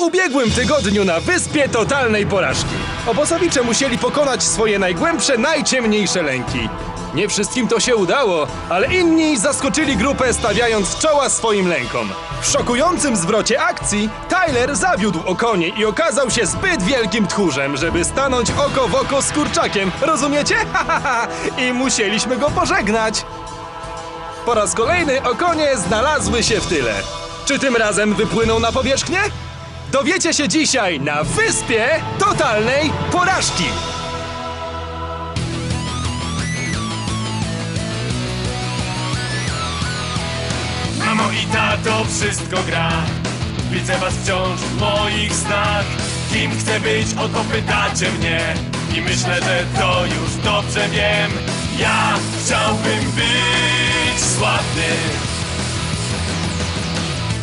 ubiegłym tygodniu na wyspie totalnej porażki. Obozowicze musieli pokonać swoje najgłębsze, najciemniejsze lęki. Nie wszystkim to się udało, ale inni zaskoczyli grupę stawiając czoła swoim lękom. W szokującym zwrocie akcji Tyler zawiódł o konie i okazał się zbyt wielkim tchórzem, żeby stanąć oko w oko z kurczakiem. Rozumiecie? I musieliśmy go pożegnać. Po raz kolejny okonie znalazły się w tyle. Czy tym razem wypłyną na powierzchnię? Dowiecie się dzisiaj na wyspie totalnej porażki. Mamo i tato, wszystko gra. Widzę was wciąż w moich snach. Kim chcę być, o to pytacie mnie. I myślę, że to już dobrze wiem. Ja chciałbym być sławny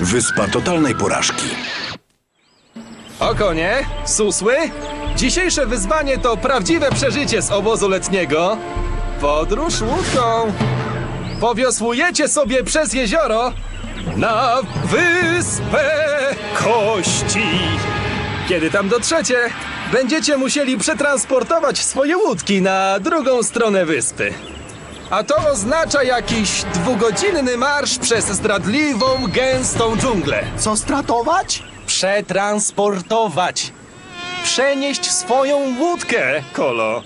Wyspa totalnej porażki. Okonie, susły, dzisiejsze wyzwanie to prawdziwe przeżycie z obozu letniego. Podróż łódką. Powiosłujecie sobie przez jezioro na wyspę kości. Kiedy tam dotrzecie, będziecie musieli przetransportować swoje łódki na drugą stronę wyspy. A to oznacza jakiś dwugodzinny marsz przez zdradliwą, gęstą dżunglę. Co stratować? Przetransportować. Przenieść swoją łódkę, Kolo.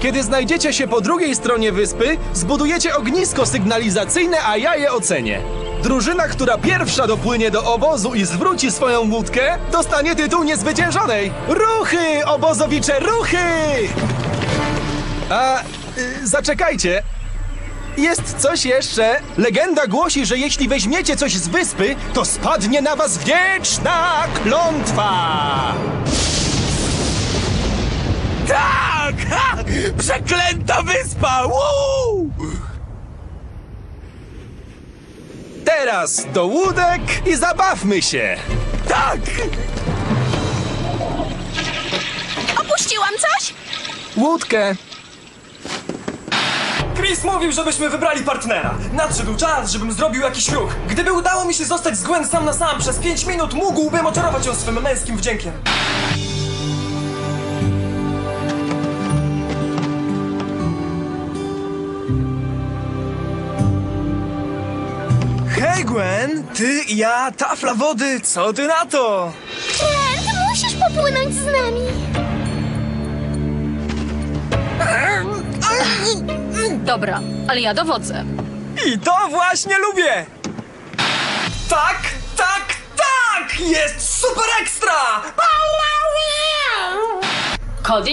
Kiedy znajdziecie się po drugiej stronie wyspy, zbudujecie ognisko sygnalizacyjne, a ja je ocenię. Drużyna, która pierwsza dopłynie do obozu i zwróci swoją łódkę, dostanie tytuł niezwyciężonej. Ruchy, obozowicze, ruchy! A, y, zaczekajcie. Jest coś jeszcze. Legenda głosi, że jeśli weźmiecie coś z wyspy, to spadnie na was wieczna klątwa! Tak! Ha! Przeklęta wyspa! Woo! Teraz do łódek i zabawmy się! Tak! Opuściłam coś? Łódkę! Chris mówił, żebyśmy wybrali partnera. Nadszedł czas, żebym zrobił jakiś ruch. Gdyby udało mi się zostać z Gwen sam na sam przez 5 minut, mógłbym oczarować ją swym męskim wdziękiem. Hej Gwen, ty, ja, tafla wody, co ty na to? Trent, musisz popłynąć z nami. Dobra, ale ja dowodzę. I to właśnie lubię! Tak, tak, tak! Jest super ekstra! Cody?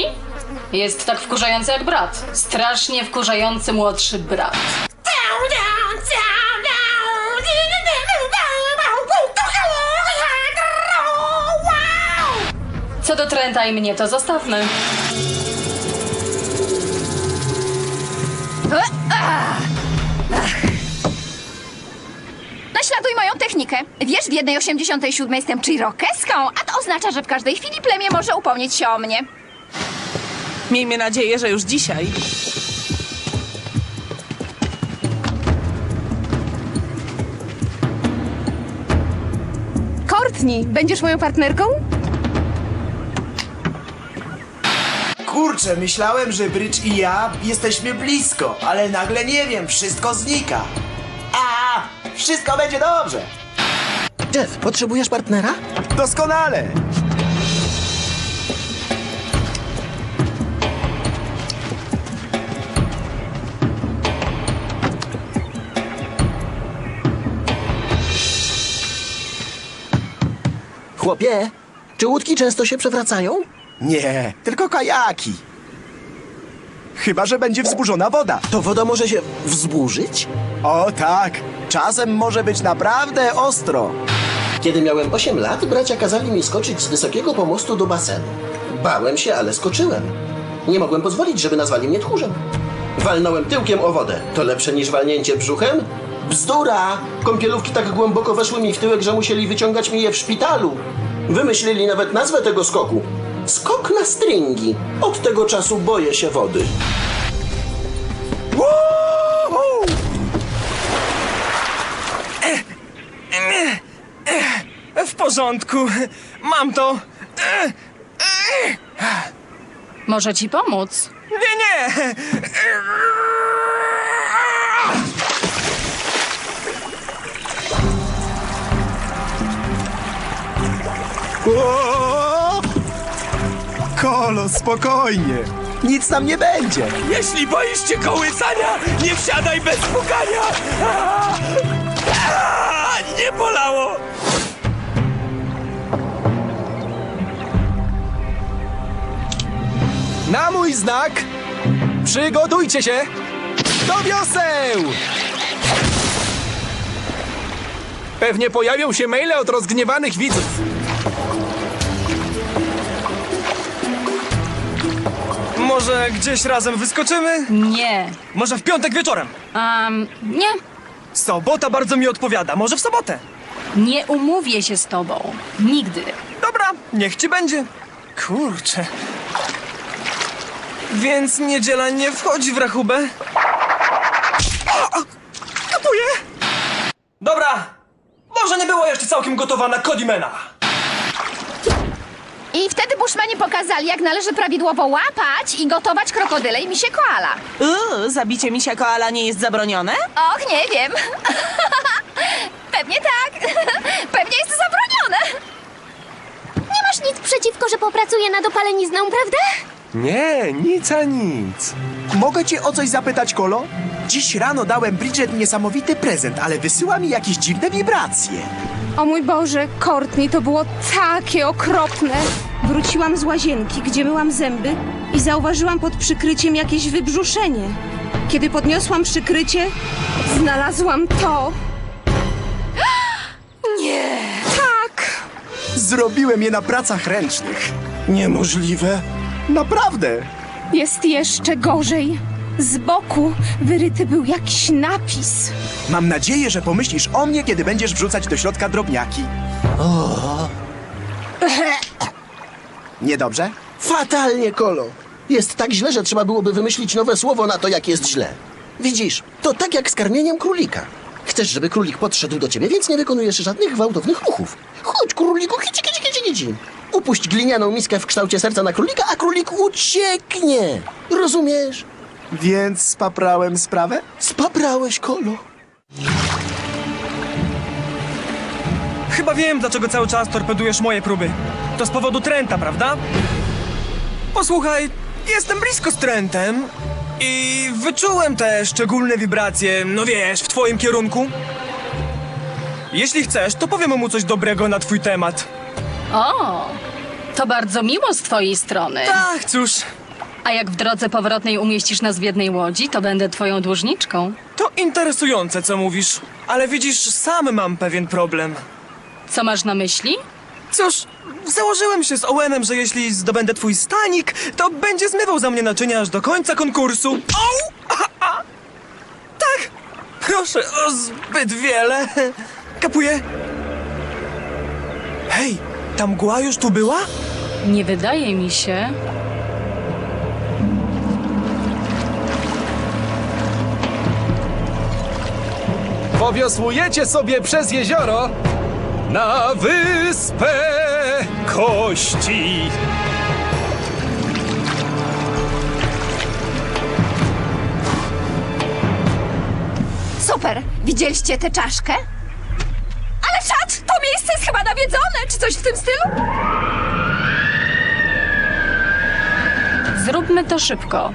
Jest tak wkurzający jak brat. Strasznie wkurzający młodszy brat. Co do Trenta i mnie, to zostawmy. Naśladuj moją technikę. Wiesz, w 1,87 jestem Chirokeską, a to oznacza, że w każdej chwili plemię może upomnieć się o mnie. Miejmy nadzieję, że już dzisiaj. Courtney, będziesz moją partnerką? Kurczę, myślałem, że Brycz i ja jesteśmy blisko, ale nagle nie wiem, wszystko znika. A, wszystko będzie dobrze. Jeff, potrzebujesz partnera? Doskonale. Chłopie, czy łódki często się przewracają? Nie, tylko kajaki. Chyba, że będzie wzburzona woda. To woda może się wzburzyć? O tak, czasem może być naprawdę ostro. Kiedy miałem 8 lat, bracia kazali mi skoczyć z wysokiego pomostu do basenu. Bałem się, ale skoczyłem. Nie mogłem pozwolić, żeby nazwali mnie tchórzem. Walnąłem tyłkiem o wodę. To lepsze niż walnięcie brzuchem? Bzdura! Kąpielówki tak głęboko weszły mi w tyłek, że musieli wyciągać mi je w szpitalu. Wymyślili nawet nazwę tego skoku. Skok na stringi. Od tego czasu boję się wody. W porządku. Mam to. E, Może ci pomóc? Nie, nie! O! Kolo, spokojnie. Nic nam nie będzie. Jeśli boisz się kołysania, nie wsiadaj bez pukania! Nie bolało! Na mój znak przygotujcie się do wioseł! Pewnie pojawią się maile od rozgniewanych widzów. Może gdzieś razem wyskoczymy? Nie. Może w piątek wieczorem? Um, nie. Sobota bardzo mi odpowiada, może w sobotę? Nie umówię się z tobą. Nigdy. Dobra, niech ci będzie. Kurczę. Więc niedziela nie wchodzi w rachubę? O, Kapuję! Dobra, może nie było jeszcze całkiem gotowa na Codymena. I wtedy Bushmani pokazali, jak należy prawidłowo łapać i gotować krokodyle i misie koala. Uuu, zabicie misia koala nie jest zabronione? Och, nie wiem. Pewnie tak. Pewnie jest zabronione. Nie masz nic przeciwko, że popracuję nad opalenizną, prawda? Nie, nic a nic. Mogę cię o coś zapytać, Kolo? Dziś rano dałem Bridget niesamowity prezent, ale wysyła mi jakieś dziwne wibracje. O mój Boże, Courtney, to było takie okropne. Wróciłam z łazienki, gdzie myłam zęby i zauważyłam pod przykryciem jakieś wybrzuszenie. Kiedy podniosłam przykrycie, znalazłam to. Nie. Tak. Zrobiłem je na pracach ręcznych. Niemożliwe. Naprawdę. Jest jeszcze gorzej. Z boku wyryty był jakiś napis. Mam nadzieję, że pomyślisz o mnie, kiedy będziesz wrzucać do środka drobniaki. Niedobrze? Fatalnie, Kolo. Jest tak źle, że trzeba byłoby wymyślić nowe słowo na to, jak jest źle. Widzisz, to tak jak z karmieniem królika. Chcesz, żeby królik podszedł do ciebie, więc nie wykonujesz żadnych gwałtownych ruchów. Chodź, króliku, kici, kici, kici, kici. Upuść glinianą miskę w kształcie serca na królika, a królik ucieknie. Rozumiesz? Więc spaprałem sprawę? Spaprałeś, Kolo. Chyba wiem, dlaczego cały czas torpedujesz moje próby. To z powodu Trenta, prawda? Posłuchaj, jestem blisko z Trentem i wyczułem te szczególne wibracje, no wiesz, w twoim kierunku. Jeśli chcesz, to powiem mu coś dobrego na twój temat. O, to bardzo miło z twojej strony. Ach, cóż, A jak w drodze powrotnej umieścisz nas w jednej łodzi, to będę twoją dłużniczką. to interesujące, co mówisz, ale widzisz, sam mam pewien problem. Co masz na myśli? Cóż, założyłem się z Owenem, że jeśli zdobędę twój stanik, to będzie zmywał za mnie naczynia aż do końca konkursu. Au! A. Tak! Proszę o zbyt wiele. Kapuję? Hej, ta mgła już tu była? Nie wydaje mi się. Powiosłujecie sobie przez jezioro na wyspę kości. Super. Widzieliście tę czaszkę? Ale czad, to miejsce jest chyba nawiedzone, czy coś w tym stylu? Zróbmy to szybko.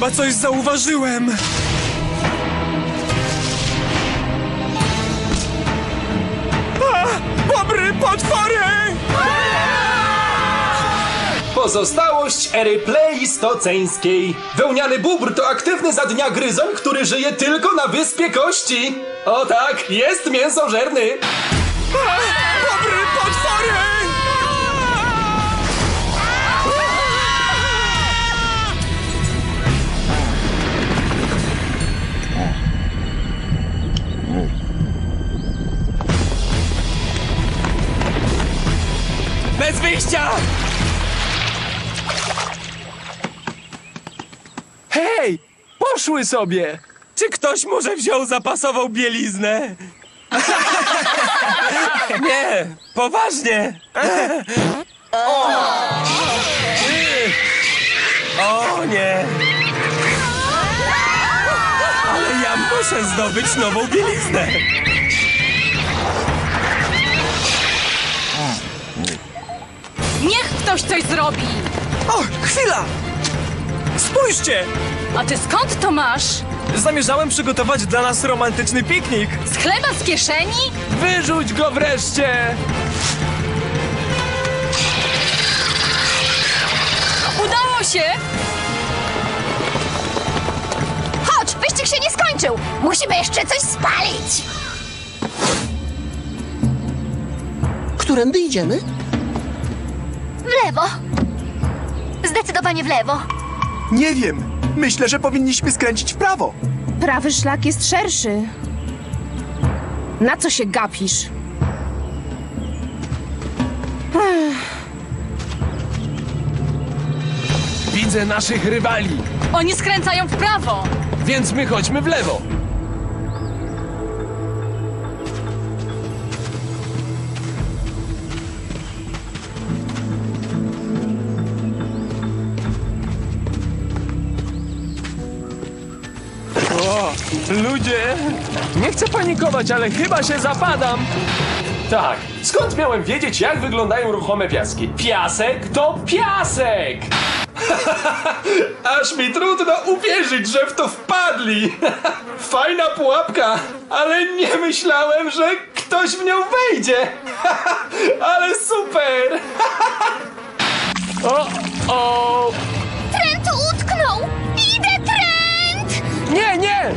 Chyba coś zauważyłem. A, bobry, potwory! Pozostałość ery pleistoceńskiej. Wełniany bóbr to aktywny za dnia gryzoń, który żyje tylko na wyspie kości. O tak, jest mięsożerny. A, poszły sobie. Czy ktoś może wziął zapasową bieliznę? Nie, poważnie. O nie. Ale ja muszę zdobyć nową bieliznę. Niech ktoś coś zrobi! O, chwila! Spójrzcie! A ty skąd to masz? Zamierzałem przygotować dla nas romantyczny piknik. Z chleba z kieszeni? Wyrzuć go wreszcie. Udało się! Chodź, wyścig się nie skończył! Musimy jeszcze coś spalić! Którędy idziemy? W lewo! Zdecydowanie w lewo! Nie wiem. Myślę, że powinniśmy skręcić w prawo. Prawy szlak jest szerszy. Na co się gapisz? Widzę naszych rywali, Oni skręcają w prawo! więc my chodźmy w lewo. O, ludzie! Nie chcę panikować, ale chyba się zapadam. Tak, skąd miałem wiedzieć, jak wyglądają ruchome piaski? Piasek to piasek! Aż mi trudno uwierzyć, że w to wpadli. Fajna pułapka, ale nie myślałem, że ktoś w nią wejdzie. ale super. o, o. Nie, nie!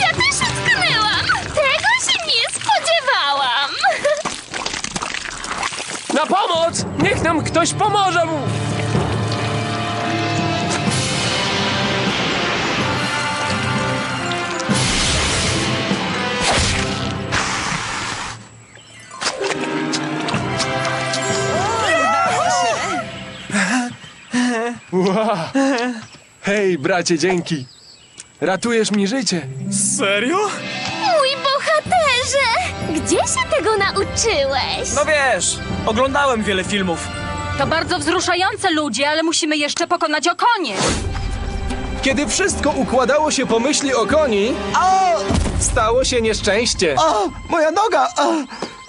Ja też utknęłam! Tego się nie spodziewałam! Na pomoc! Niech nam ktoś pomoże mu! Hej, bracie, dzięki. Ratujesz mi życie. Serio? Mój bohaterze! Gdzie się tego nauczyłeś? No wiesz, oglądałem wiele filmów. To bardzo wzruszające ludzie, ale musimy jeszcze pokonać okonie. Kiedy wszystko układało się po myśli o koni, O! stało się nieszczęście. O! Moja noga! O!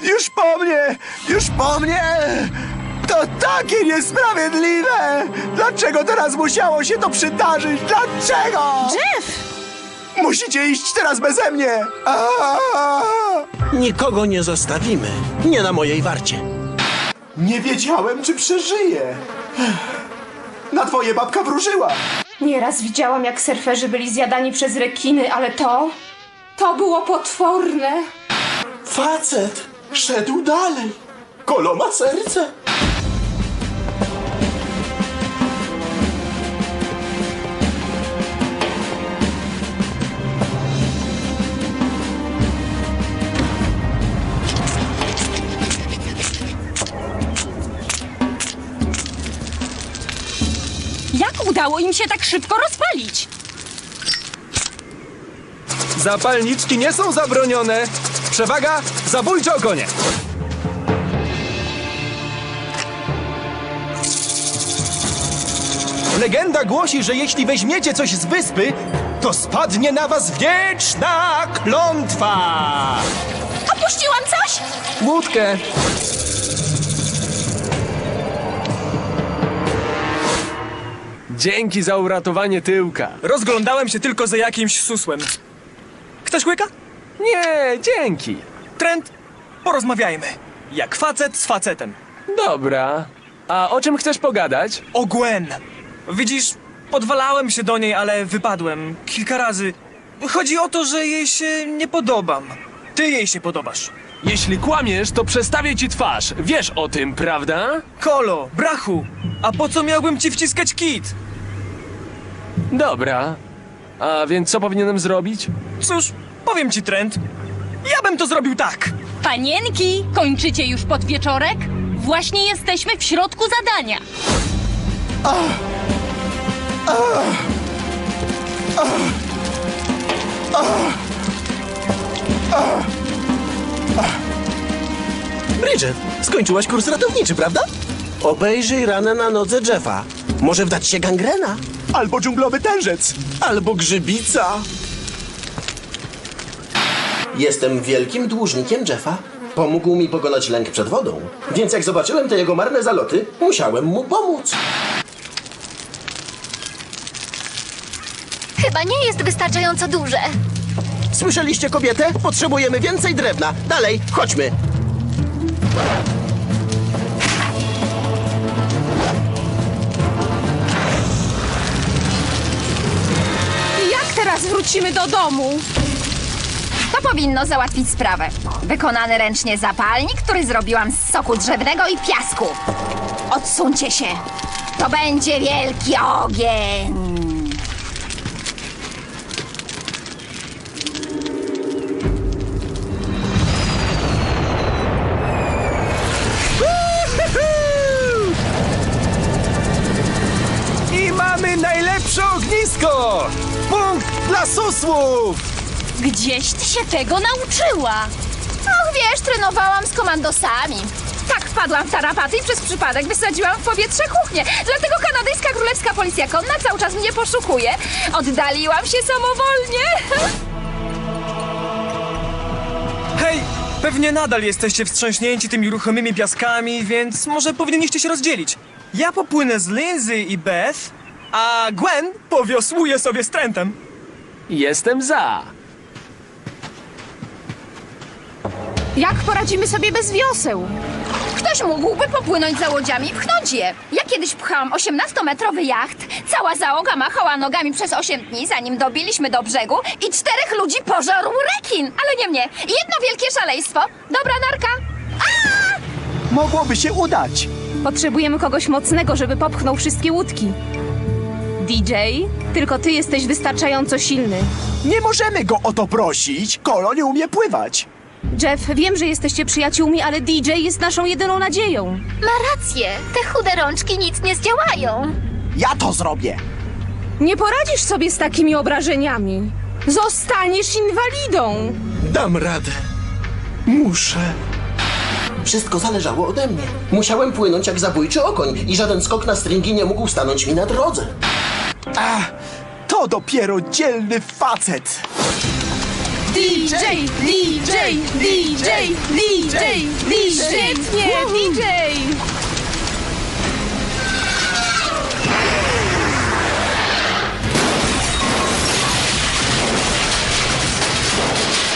Już po mnie! Już po mnie! To takie niesprawiedliwe! Dlaczego teraz musiało się to przydarzyć? Dlaczego? Jeff! Musicie iść teraz beze mnie! Aaaa! Nikogo nie zostawimy. Nie na mojej warcie. Nie wiedziałem, czy przeżyję. Na twoje babka wróżyła. Nieraz widziałam, jak surferzy byli zjadani przez rekiny, ale to... To było potworne. Facet szedł dalej. Kolo ma serce. Udało im się tak szybko rozpalić? Zapalniczki nie są zabronione. Przewaga, zabójcze okonie. Legenda głosi, że jeśli weźmiecie coś z wyspy, to spadnie na was wieczna klątwa. Opuściłam coś? Łódkę. Dzięki za uratowanie tyłka. Rozglądałem się tylko za jakimś susłem. Chcesz łyka? Nie, dzięki. Trent, porozmawiajmy. Jak facet z facetem. Dobra. A o czym chcesz pogadać? O Gwen. Widzisz, podwalałem się do niej, ale wypadłem. Kilka razy. Chodzi o to, że jej się nie podobam. Ty jej się podobasz. Jeśli kłamiesz, to przestawię ci twarz. Wiesz o tym, prawda? Kolo, brachu, a po co miałbym ci wciskać kit? Dobra. A więc co powinienem zrobić? Cóż, powiem ci, Trent. Ja bym to zrobił tak. Panienki, kończycie już podwieczorek? Właśnie jesteśmy w środku zadania. Bridget, skończyłaś kurs ratowniczy, prawda? Obejrzyj ranę na nodze Jeffa. Może wdać się gangrena? Albo dżunglowy tężec. Albo grzybica. Jestem wielkim dłużnikiem Jeffa. Pomógł mi pokonać lęk przed wodą. Więc jak zobaczyłem te jego marne zaloty, musiałem mu pomóc. Chyba nie jest wystarczająco duże. Słyszeliście kobietę? Potrzebujemy więcej drewna. Dalej, chodźmy. Wrócimy do domu? To powinno załatwić sprawę. Wykonany ręcznie zapalnik, który zrobiłam z soku drzewnego i piasku. Odsuńcie się. To będzie wielki ogień. Gdzieś ty się tego nauczyła? Och, wiesz, trenowałam z komandosami. Tak wpadłam w tarapaty i przez przypadek wysadziłam w powietrze kuchnię. Dlatego kanadyjska królewska policja konna cały czas mnie poszukuje. Oddaliłam się samowolnie. Hej, pewnie nadal jesteście wstrząśnięci tymi ruchomymi piaskami, więc może powinniście się rozdzielić. Ja popłynę z Lindsay i Beth, a Gwen powiosłuje sobie z Trentem. Jestem za. Jak poradzimy sobie bez wioseł? Ktoś mógłby popłynąć za łodziami i pchnąć je. Ja kiedyś pchałam 18-metrowy jacht. Cała załoga machała nogami przez 8 dni, zanim dobiliśmy do brzegu i czterech ludzi pożarł rekin. Ale nie mnie. Jedno wielkie szaleństwo. Dobra narka. Mogłoby się udać. Potrzebujemy kogoś mocnego, żeby popchnął wszystkie łódki. DJ, tylko ty jesteś wystarczająco silny. Nie możemy go o to prosić. Kolo nie umie pływać. Jeff, wiem, że jesteście przyjaciółmi, ale DJ jest naszą jedyną nadzieją. Ma rację. Te chude rączki nic nie zdziałają. Ja to zrobię. Nie poradzisz sobie z takimi obrażeniami. Zostaniesz inwalidą. Dam radę. Muszę. Wszystko zależało ode mnie. Musiałem płynąć jak zabójczy okoń i żaden skok na stringi nie mógł stanąć mi na drodze. To dopiero dzielny facet. DJ, DJ, DJ, DJ, DJ. Świetnie, DJ.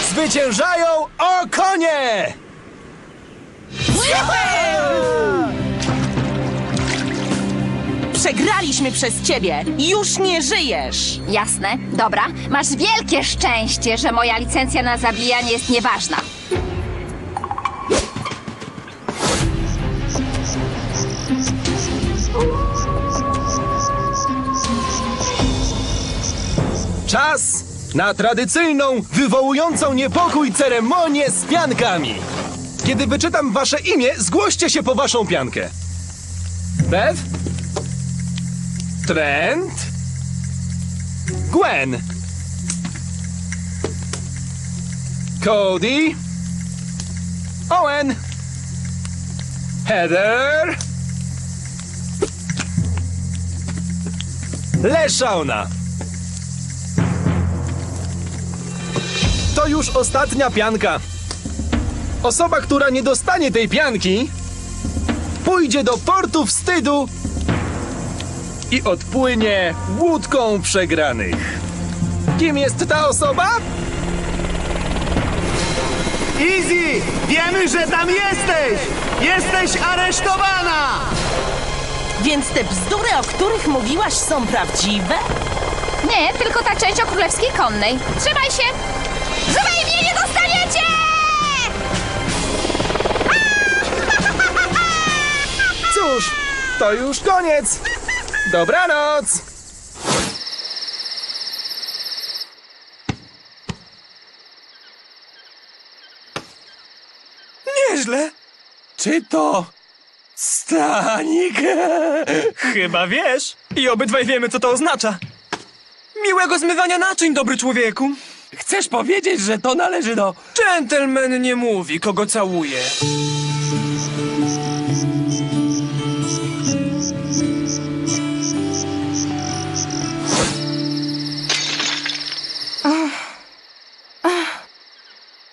Zwyciężają o konie! Przegraliśmy przez ciebie. Już nie żyjesz. Jasne. Dobra. Masz wielkie szczęście, że moja licencja na zabijanie jest nieważna. Czas na tradycyjną, wywołującą niepokój ceremonię z piankami. Kiedy wyczytam wasze imię, zgłoście się po waszą piankę. Beth? Trent? Gwen? Cody? Owen? Heather? Leszauna! To już ostatnia pianka. Osoba, która nie dostanie tej pianki, pójdzie do portu wstydu i odpłynie łódką przegranych. Kim jest ta osoba? Easy! Wiemy, że tam jesteś! Jesteś aresztowana! Więc te bzdury, o których mówiłaś, są prawdziwe? Nie, tylko ta część o królewskiej konnej. Trzymaj się! Żywej mnie nie dostaniecie! Cóż, to już koniec. Dobranoc. Nieźle. Czy to stanik? Chyba wiesz. I obydwaj wiemy, co to oznacza. Miłego zmywania naczyń, dobry człowieku. Chcesz powiedzieć, że to należy do... Gentleman nie mówi, kogo całuje.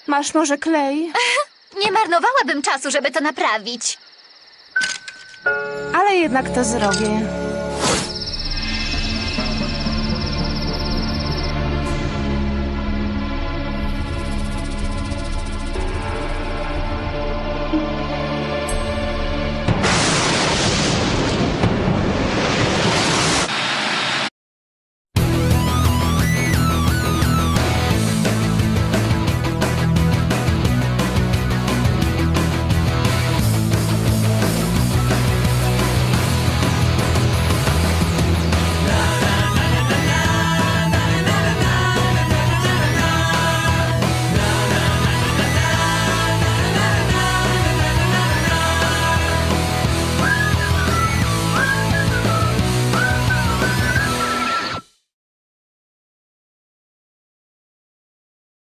Masz może klej? Nie marnowałabym czasu, żeby to naprawić. Ale jednak to zrobię.